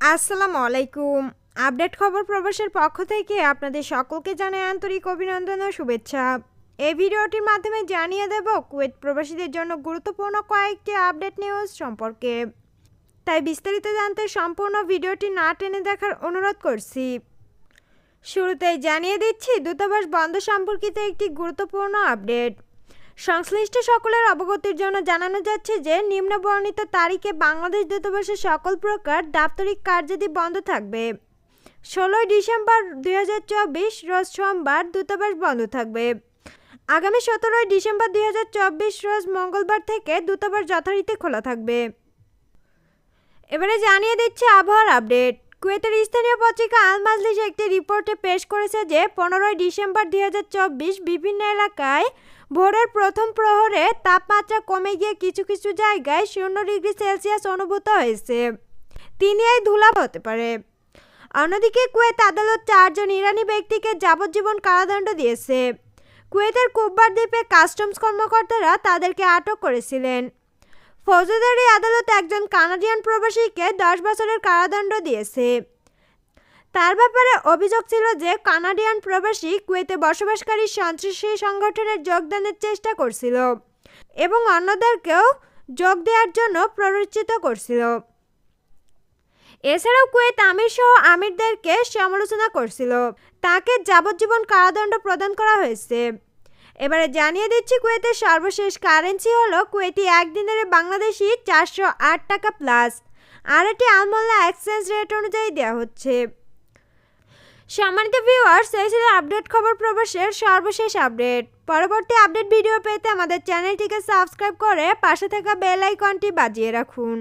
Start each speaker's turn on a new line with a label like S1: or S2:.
S1: আসসালামু আলাইকুম আপডেট খবর প্রবাসের পক্ষ থেকে আপনাদের সকলকে জানাই আন্তরিক অভিনন্দন ও শুভেচ্ছা। এই ভিডিওটির মাধ্যমে জানিয়ে দেব কুয়েত প্রবাসীদের জন্য গুরুত্বপূর্ণ কয়েকটি আপডেট নিউজ সম্পর্কে। তাই বিস্তারিত জানতে সম্পূর্ণ ভিডিওটি না টেনে দেখার অনুরোধ করছি। শুরুতেই জানিয়ে দিচ্ছি, দূতাবাস বন্ধ সম্পর্কিত একটি গুরুত্বপূর্ণ আপডেট। সংশ্লিষ্ট সকলের অবগতির জন্য জানানো যাচ্ছে যে নিম্ন বর্ণিত তারিখে বাংলাদেশ দূতাবাসের সকল প্রকার দাপ্তরিক কার্যাদি বন্ধ থাকবে। ষোলোই ডিসেম্বর দু হাজার চব্বিশ রোজ সোমবার দূতাবাস বন্ধ থাকবে। আগামী সতেরোই ডিসেম্বর দুই হাজার চব্বিশ রোজ মঙ্গলবার থেকে দূতাবাস যথারীতি খোলা থাকবে। এবারে জানিয়ে দিচ্ছে আবহাওয়ার আপডেট। কুয়েতের স্থানীয় পত্রিকা আল একটি রিপোর্টে পেশ করেছে যে, পনেরোই ডিসেম্বর দু হাজার চব্বিশ বিভিন্ন এলাকায় ভোরের প্রথম প্রহরে তাপমাত্রা কমে গিয়ে কিছু কিছু জায়গায় শূন্য ডিগ্রি সেলসিয়াস অনুভূত হয়েছে। তিনি এই ধুলাপ হতে পারে। অন্যদিকে কুয়েত আদালত চারজন ইরানি ব্যক্তিকে যাবজ্জীবন কারাদণ্ড দিয়েছে। কুয়েতের কুব্বার দ্বীপে কাস্টমস কর্মকর্তারা তাদেরকে আটক করেছিলেন। ফৌজদারি আদালত একজন কানাডিয়ান প্রবাসীকে দশ বছরের কারাদণ্ড দিয়েছে। তার ব্যাপারে অভিযোগ ছিল যে কানাডিয়ান প্রবাসী কুয়েতে বসবাসকারী সন্ত্রাসী সংগঠনের যোগদানের চেষ্টা করছিল এবং অন্যদেরকেও যোগ দেওয়ার জন্য প্ররোচিত করছিল। এছাড়াও কুয়েত আমির সহ আমিরদেরকে সমালোচনা করছিল। তাকে যাবজ্জীবন কারাদণ্ড প্রদান করা হয়েছে। এবারে জানিয়ে দিচ্ছি কুয়েতের সর্বশেষ কারেন্সি হলো কুয়েতি একদিনের বাংলাদেশি চারশো আট টাকা প্লাস। আর এটি আমল্লা এক্সচেঞ্জ রেট অনুযায়ী দেওয়া হচ্ছে। সম্মানিত ভিউয়ার্স এই ছিল আপডেট খবর প্রবেশের সর্বশেষ আপডেট পরবর্তী আপডেট ভিডিও পেতে আমাদের চ্যানেলটিকে সাবস্ক্রাইব করে পাশে থাকা বেল আইকনটি বাজিয়ে রাখুন।